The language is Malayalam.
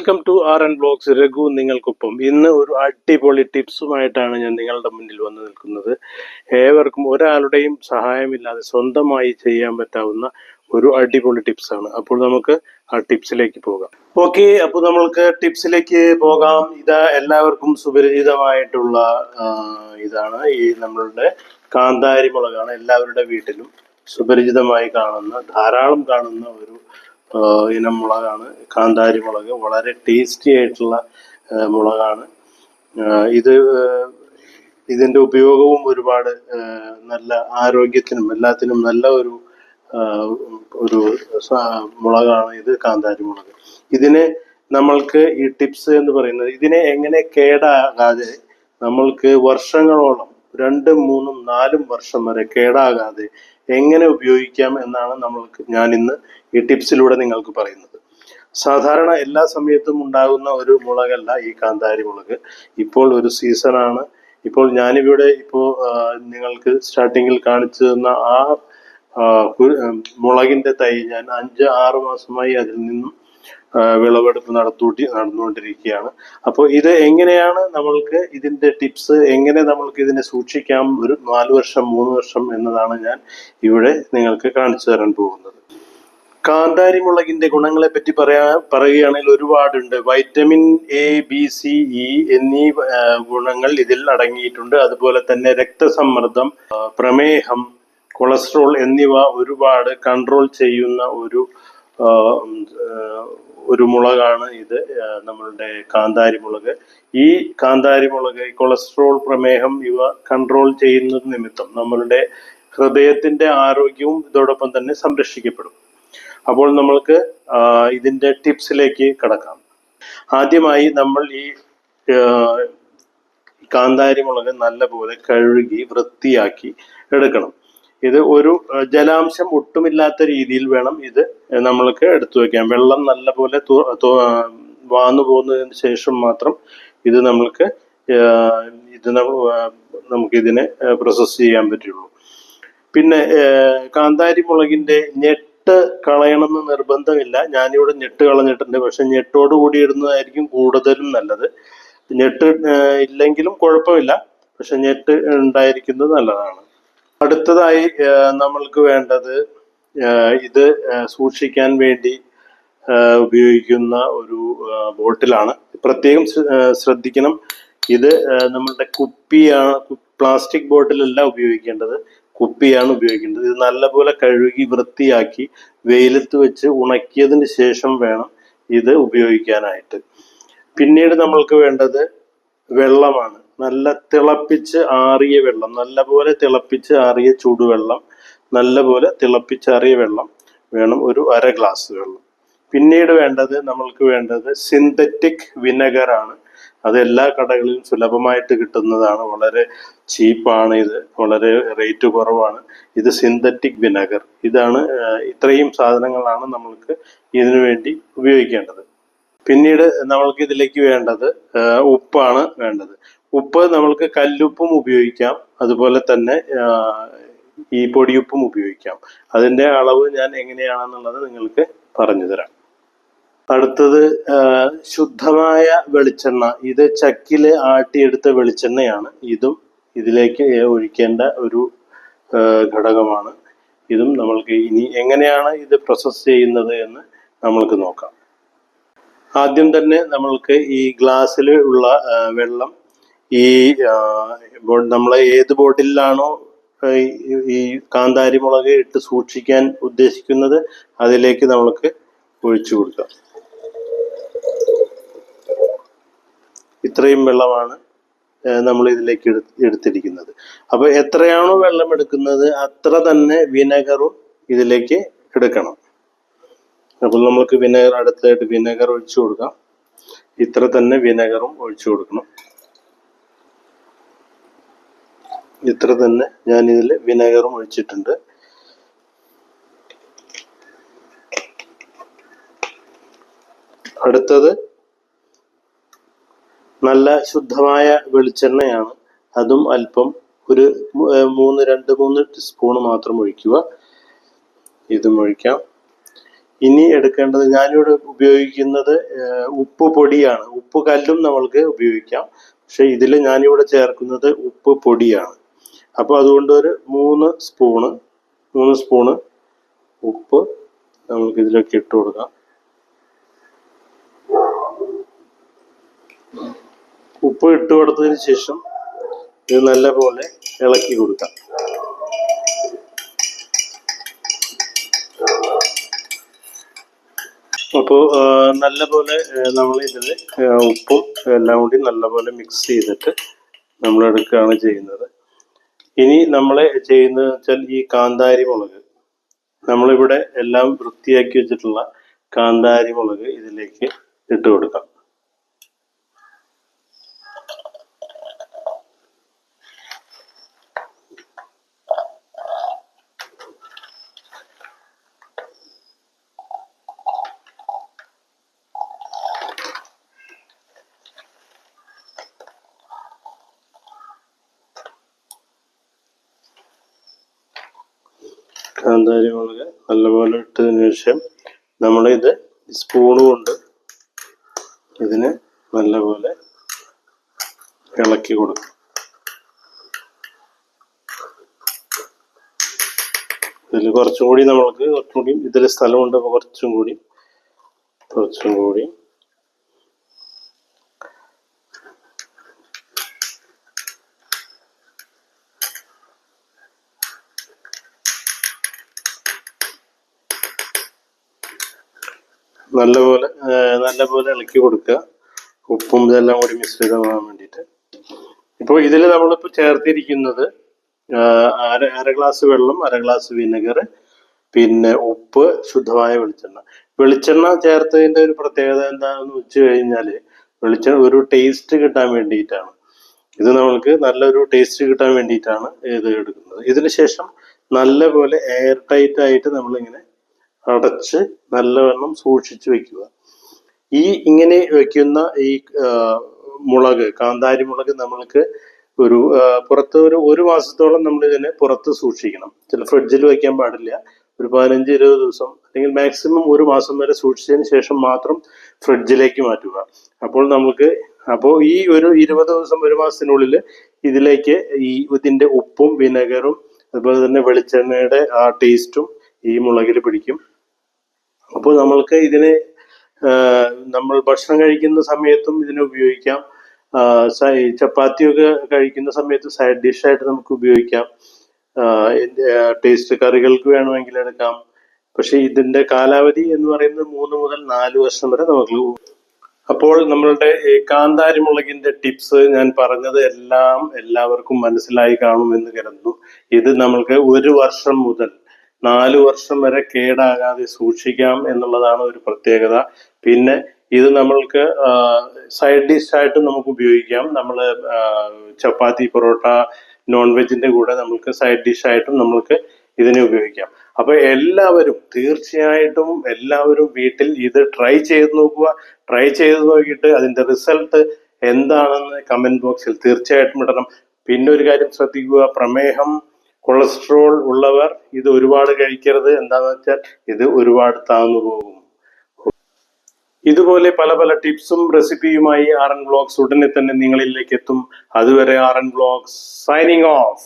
Welcome to R N blogs Raghu നിങ്ങൾക്കൊപ്പം. ഇന്ന് ഒരു അടിപൊളി ടിപ്സുമായിട്ടാണ് ഞാൻ നിങ്ങളുടെ മുന്നിൽ വന്നു നിൽക്കുന്നത്. ഏവർക്കും ഒരാളുടെയും സഹായമില്ലാതെ സ്വന്തമായി ചെയ്യാൻ പറ്റാവുന്ന ഒരു അടിപൊളി ടിപ്സാണ്. അപ്പോൾ നമുക്ക് ആ ടിപ്സിലേക്ക് പോകാം. ഓക്കെ അപ്പോൾ നമ്മൾക്ക് ടിപ്സിലേക്ക് പോകാം. ഇത് എല്ലാവർക്കും സുപരിചിതമായിട്ടുള്ള ഇതാണ്. ഈ നമ്മളുടെ കാന്താരി മുളകാണ് എല്ലാവരുടെ വീട്ടിലും സുപരിചിതമായി കാണുന്ന ധാരാളം കാണുന്ന ഒരു ഇനം മുളകാണ്. കാന്താരി മുളക്. വളരെ ടേസ്റ്റി ആയിട്ടുള്ള മുളകാണ്. ഇത് ഇതിന്റെ ഉപയോഗവും ഒരുപാട് നല്ല ആരോഗ്യത്തിനും എല്ലാത്തിനും നല്ല ഒരു ഒരു മുളകാണ് ഇത് കാന്താരി മുളക്. ഇതിനെ നമ്മൾക്ക് ഈ ടിപ്സ് എന്ന് പറയുന്നത് ഇതിനെ എങ്ങനെ കേടാകാതെ നമ്മൾക്ക് വർഷങ്ങളോളം രണ്ടും മൂന്നും നാലും വർഷം വരെ കേടാകാതെ എങ്ങനെ ഉപയോഗിക്കാം എന്നാണ് നമ്മൾക്ക് ഞാൻ ഇന്ന് ഈ ടിപ്സിലൂടെ നിങ്ങൾക്ക് പറയുന്നത്. സാധാരണ എല്ലാ സമയത്തും ഉണ്ടാകുന്ന ഒരു മുളകല്ല ഈ കാന്താരി മുളക്. ഇപ്പോൾ ഒരു സീസണാണ് ഇപ്പോൾ ഞാനിവിടെ ഇപ്പോൾ നിങ്ങൾക്ക് സ്റ്റാർട്ടിങ്ങിൽ കാണിച്ചു തന്ന ആ മുളകിന്റെ തൈ ഞാൻ അഞ്ച് ആറ് മാസമായി അതിൽ നിന്നും വിളവെടുപ്പ് നടത്തൂട്ടി നടന്നുകൊണ്ടിരിക്കുകയാണ്. അപ്പോൾ ഇത് എങ്ങനെയാണ് നമ്മൾക്ക് ഇതിന്റെ ടിപ്സ് എങ്ങനെ നമ്മൾക്ക് ഇതിനെ സൂക്ഷിക്കാം? ഒരു നാല് വർഷം മൂന്ന് വർഷം എന്നതാണ് ഞാൻ ഇവിടെ നിങ്ങൾക്ക് കാണിച്ചു തരാൻ പോകുന്നത്. കാന്താരി മുളകിന്റെ ഗുണങ്ങളെ പറ്റി പറയാ പറയുകയാണെങ്കിൽ ഒരുപാടുണ്ട്. Vitamin A B C E എന്നീ ഗുണങ്ങൾ ഇതിൽ അടങ്ങിയിട്ടുണ്ട്. അതുപോലെ തന്നെ രക്തസമ്മർദ്ദം പ്രമേഹം കൊളസ്ട്രോൾ എന്നിവ ഒരുപാട് കൺട്രോൾ ചെയ്യുന്ന ഒരു ഒരു മുളകാണ് ഇത് നമ്മളുടെ കാന്താരി മുളക് ഈ കാന്താരി മുളക് കൊളസ്ട്രോൾ പ്രമേഹം ഇവ കൺട്രോൾ ചെയ്യുന്നത് നിമിത്തം നമ്മളുടെ ഹൃദയത്തിന്റെ ആരോഗ്യവും ഇതോടൊപ്പം തന്നെ സംരക്ഷിക്കപ്പെടും. അപ്പോൾ നമ്മൾക്ക് ഇതിന്റെ ടിപ്സിലേക്ക് കടക്കാം. ആദ്യമായി നമ്മൾ ഈ കാന്താരി മുളക് നല്ലപോലെ കഴുകി വൃത്തിയാക്കി എടുക്കണം. ഇത് ഒരു ജലാംശം ഒട്ടുമില്ലാത്ത രീതിയിൽ വേണം ഇത് നമ്മൾക്ക് എടുത്തു വെക്കാം വെള്ളം നല്ലപോലെ വാന്നു പോകുന്നതിന് ശേഷം മാത്രം ഇത് നമ്മൾക്ക് ഇത് നമുക്കിതിനെ പ്രോസസ്സ് ചെയ്യാൻ പറ്റുള്ളൂ. പിന്നെ കാന്താരി മുളകിന്റെ ഞെട്ട് കളയണമെന്ന് നിർബന്ധമില്ല. ഞാനിവിടെ ഞെട്ട് കളഞ്ഞിട്ടുണ്ട്. പക്ഷെ ഞെട്ടോട് കൂടി ഇടുന്നതായിരിക്കും കൂടുതലും നല്ലത്. ഞെട്ട് ഇല്ലെങ്കിലും കുഴപ്പമില്ല. പക്ഷെ ഞെട്ട് ഉണ്ടായിരിക്കുന്നത് നല്ലതാണ്. അടുത്തതായി നമ്മൾക്ക് വേണ്ടത് ഇത് സൂക്ഷിക്കാൻ വേണ്ടി ഉപയോഗിക്കുന്ന ഒരു ബോട്ടിലാണ്. പ്രത്യേകം ശ്രദ്ധിക്കണം. ഇത് നമ്മളുടെ കുപ്പിയാണ് പ്ലാസ്റ്റിക് ബോട്ടിലല്ല ഉപയോഗിക്കേണ്ടത്. കുപ്പിയാണ് ഉപയോഗിക്കേണ്ടത്. ഇത് നല്ലപോലെ കഴുകി വൃത്തിയാക്കി വെയിലത്ത് വെച്ച് ഉണക്കിയതിന് ശേഷം വേണം ഇത് ഉപയോഗിക്കാനായിട്ട്. പിന്നീട് നമ്മൾക്ക് വേണ്ടത് വെള്ളമാണ്. നല്ല തിളപ്പിച്ച് ആറിയ വെള്ളം നല്ലപോലെ തിളപ്പിച്ച് ആറിയ ചൂടുവെള്ളം നല്ലപോലെ തിളപ്പിച്ചാറിയ വെള്ളം വേണം ഒരു അര ഗ്ലാസ് വെള്ളം. പിന്നീട് വേണ്ടത് നമ്മൾക്ക് വേണ്ടത് സിന്തറ്റിക് വിനെഗർ ആണ്. അത് എല്ലാ കടകളിലും സുലഭമായിട്ട് കിട്ടുന്നതാണ്. വളരെ ചീപ്പാണ് ഇത്. വളരെ റേറ്റ് കുറവാണ്. ഇത് സിന്തറ്റിക് വിനെഗർ ഇതാണ് ഇത്രയും സാധനങ്ങളാണ് നമ്മൾക്ക് ഇതിനു വേണ്ടി ഉപയോഗിക്കേണ്ടത്. പിന്നീട് നമ്മൾക്ക് ഇതിലേക്ക് വേണ്ടത് ഉപ്പാണ് വേണ്ടത്. ഉപ്പ് നമ്മൾക്ക് കല്ലുപ്പും ഉപയോഗിക്കാം. അതുപോലെ തന്നെ ഈ പൊടിയുപ്പും ഉപയോഗിക്കാം. അതിന്റെ അളവ് ഞാൻ എങ്ങനെയാണെന്നുള്ളത് നിങ്ങൾക്ക് പറഞ്ഞു തരാം. അടുത്തത് ശുദ്ധമായ വെളിച്ചെണ്ണ. ഇത് ചക്കിൽ ആട്ടിയെടുത്ത വെളിച്ചെണ്ണയാണ്. ഇതും ഇതിലേക്ക് ഒഴിക്കേണ്ട ഒരു ഘടകമാണ്. ഇതും നമ്മൾക്ക് ഇനി എങ്ങനെയാണ് ഇത് പ്രോസസ്സ് ചെയ്യുന്നത് എന്ന് നമ്മൾക്ക് നോക്കാം. ആദ്യം തന്നെ നമ്മൾക്ക് ഈ ഗ്ലാസ്സിൽ ഉള്ള വെള്ളം ഈ നമ്മൾ ഏത് ബോട്ടിലാണോ ഈ- കാന്താരി മുളക് ഇട്ട് സൂക്ഷിക്കാൻ ഉദ്ദേശിക്കുന്നത് അതിലേക്ക് നമ്മൾക്ക് ഒഴിച്ചു കൊടുക്കാം. ഇത്രയും വെള്ളമാണ് നമ്മൾ ഇതിലേക്ക് എടു എടുത്തിരിക്കുന്നത്. അപ്പൊ എത്രയാണോ വെള്ളം എടുക്കുന്നത് അത്ര തന്നെ വിനെഗറും ഇതിലേക്ക് എടുക്കണം. അപ്പോൾ നമ്മൾക്ക് വിനെഗർ അടുത്തായിട്ട് വിനെഗർ ഒഴിച്ചു കൊടുക്കാം. ഇത്ര തന്നെ വിനെഗറും ഒഴിച്ചു കൊടുക്കണം. ഇത്ര തന്നെ ഞാൻ ഇതിൽ വിനെഗറും ഒഴിച്ചിട്ടുണ്ട്. അടുത്തത് നല്ല ശുദ്ധമായ വെളിച്ചെണ്ണയാണ്. അതും അല്പം ഒരു മൂന്ന് രണ്ട് മൂന്ന് സ്പൂൺ മാത്രം ഒഴിക്കുക. ഇതും ഒഴിക്കാം. ഇനി എടുക്കേണ്ടത് ഞാനിവിടെ ഉപയോഗിക്കുന്നത് ഉപ്പ് പൊടിയാണ്. ഉപ്പ് കല്ലും നമ്മൾക്ക് ഉപയോഗിക്കാം. പക്ഷെ ഇതിൽ ഞാനിവിടെ ചേർക്കുന്നത് ഉപ്പ് പൊടിയാണ്. അപ്പോൾ അതുകൊണ്ട് ഒരു മൂന്ന് സ്പൂണ് മൂന്ന് സ്പൂണ് ഉപ്പ് നമുക്ക് ഇതിലേക്ക് ഇട്ട് കൊടുക്കാം. ഉപ്പ് ഇട്ട് കൊടുത്തതിന് ശേഷം ഇത് നല്ലപോലെ ഇളക്കി കൊടുക്കാം. അപ്പോൾ നല്ലപോലെ നമ്മൾ ഇതിൽ ഉപ്പും എല്ലാം കൂടി നല്ലപോലെ മിക്സ് ചെയ്തിട്ട് നമ്മൾ എടുക്കുകയാണ് ചെയ്യുന്നത്. ഇനി നമ്മൾ ചെയ്യുന്നത് വെച്ചാൽ ഈ കാന്താരി മുളക്. നമ്മളിവിടെ എല്ലാം വൃത്തിയാക്കി വെച്ചിട്ടുള്ള കാന്താരി മുളക് ഇതിലേക്ക് ഇട്ട് കൊടുക്കാം. കാന്താരി മുളക് നല്ലപോലെ ഇട്ടതിന് ശേഷം നമ്മളിത് സ്പൂണ് കൊണ്ട് ഇതിന് നല്ലപോലെ ഇളക്കി കൊടുക്കും. ഇതിൽ കുറച്ചും കൂടി നമ്മൾക്ക് കുറച്ചും കൂടി ഇതിൽ സ്ഥലമുണ്ട് അപ്പോൾ കുറച്ചും കൂടി കുറച്ചും കൂടി നല്ലപോലെ നല്ലപോലെ ഇളക്കി കൊടുക്കുക. ഉപ്പും ഇതെല്ലാം കൂടി മിശ്രിതമാകാൻ വേണ്ടിയിട്ട്. ഇപ്പോൾ ഇതിൽ നമ്മളിപ്പോൾ ചേർത്തിരിക്കുന്നത് അര അര ഗ്ലാസ് വെള്ളം അര ഗ്ലാസ് വിനെഗർ പിന്നെ ഉപ്പ് ശുദ്ധമായ വെളിച്ചെണ്ണ. വെളിച്ചെണ്ണ ചേർത്തതിന്റെ ഒരു പ്രത്യേകത എന്താണെന്ന് വെച്ച് കഴിഞ്ഞാൽ വെളിച്ചെണ്ണ ഒരു ടേസ്റ്റ് കിട്ടാൻ വേണ്ടിയിട്ടാണ്. ഇത് നമ്മൾക്ക് നല്ലൊരു ടേസ്റ്റ് കിട്ടാൻ വേണ്ടിയിട്ടാണ് ഇത് എടുക്കുന്നത്. ഇതിനുശേഷം നല്ലപോലെ എയർ ടൈറ്റ് ആയിട്ട് നമ്മളിങ്ങനെ അടച്ച് നല്ലവണ്ണം സൂക്ഷിച്ചു വെക്കുക. ഈ ഇങ്ങനെ വെക്കുന്ന ഈ മുളക് കാന്താരി മുളക് നമ്മൾക്ക് ഒരു പുറത്ത് ഒരു ഒരു മാസത്തോളം നമ്മൾ ഇതിനെ പുറത്ത് സൂക്ഷിക്കണം. ചില ഫ്രിഡ്ജിൽ വെക്കാൻ പാടില്ല. ഒരു പതിനഞ്ച് ഇരുപത് ദിവസം അല്ലെങ്കിൽ മാക്സിമം ഒരു മാസം വരെ സൂക്ഷിച്ചതിന് ശേഷം മാത്രം ഫ്രിഡ്ജിലേക്ക് മാറ്റുക. അപ്പോൾ നമുക്ക് അപ്പോൾ ഈ ഒരു ഇരുപത് ദിവസം ഒരു മാസത്തിനുള്ളിൽ ഇതിലേക്ക് ഈ ഇതിന്റെ ഉപ്പും വിനെഗറും അതുപോലെ തന്നെ വെളിച്ചെണ്ണയുടെ ആ ടേസ്റ്റും ഈ മുളകിൽ പിടിക്കും. അപ്പോൾ നമ്മൾക്ക് ഇതിനെ നമ്മൾ ഭക്ഷണം കഴിക്കുന്ന സമയത്തും ഇതിനെ ഉപയോഗിക്കാം. ചപ്പാത്തിയൊക്കെ കഴിക്കുന്ന സമയത്ത് സൈഡ് ഡിഷായിട്ട് നമുക്ക് ഉപയോഗിക്കാം. ടേസ്റ്റ് കറികൾക്ക് വേണമെങ്കിൽ എടുക്കാം. പക്ഷെ ഇതിന്റെ കാലാവധി എന്ന് പറയുന്നത് മൂന്ന് മുതൽ നാല് വർഷം വരെ നമുക്ക് അപ്പോൾ നമ്മളുടെ കാന്താരി മുളകിന്റെ ടിപ്സ് ഞാൻ പറഞ്ഞത് എല്ലാം എല്ലാവർക്കും മനസ്സിലായി കാണുമെന്ന് കരുതുന്നു. ഇത് നമ്മൾക്ക് ഒരു വർഷം മുതൽ നാല് വർഷം വരെ കേടാകാതെ സൂക്ഷിക്കാം എന്നുള്ളതാണ് ഒരു പ്രത്യേകത. പിന്നെ ഇത് നമ്മൾക്ക് സൈഡ് ഡിഷ് ആയിട്ട് നമുക്ക് ഉപയോഗിക്കാം. നമ്മൾ ചപ്പാത്തി പൊറോട്ട നോൺ വെജിന്റെ കൂടെ നമുക്ക് സൈഡ് ഡിഷ് ആയിട്ടും നമുക്ക് ഇതിനെ ഉപയോഗിക്കാം. അപ്പൊ എല്ലാവരും തീർച്ചയായിട്ടും എല്ലാവരും വീട്ടിൽ ഇത് ട്രൈ ചെയ്ത് നോക്കുക. ട്രൈ ചെയ്ത് നോക്കിയിട്ട് അതിന്റെ റിസൾട്ട് എന്താണെന്ന് കമന്റ് ബോക്സിൽ തീർച്ചയായിട്ടും ഇടണം. പിന്നെ ഒരു കാര്യം ശ്രദ്ധിക്കുക. പ്രമേഹം കൊളസ്ട്രോൾ ഉള്ളവർ ഇത് ഒരുപാട് കഴിക്കരുത്. എന്താണെന്ന് വെച്ചാൽ ഇത് ഒരുപാട് താന്നു പോകും. ഇതുപോലെ പല പല ടിപ്സും റെസിപ്പിയുമായി ആർ എൻ ബ്ലോഗ്സ് ഉടനെ തന്നെ നിങ്ങളിലേക്ക് എത്തും. അതുവരെ R N blogs signing off.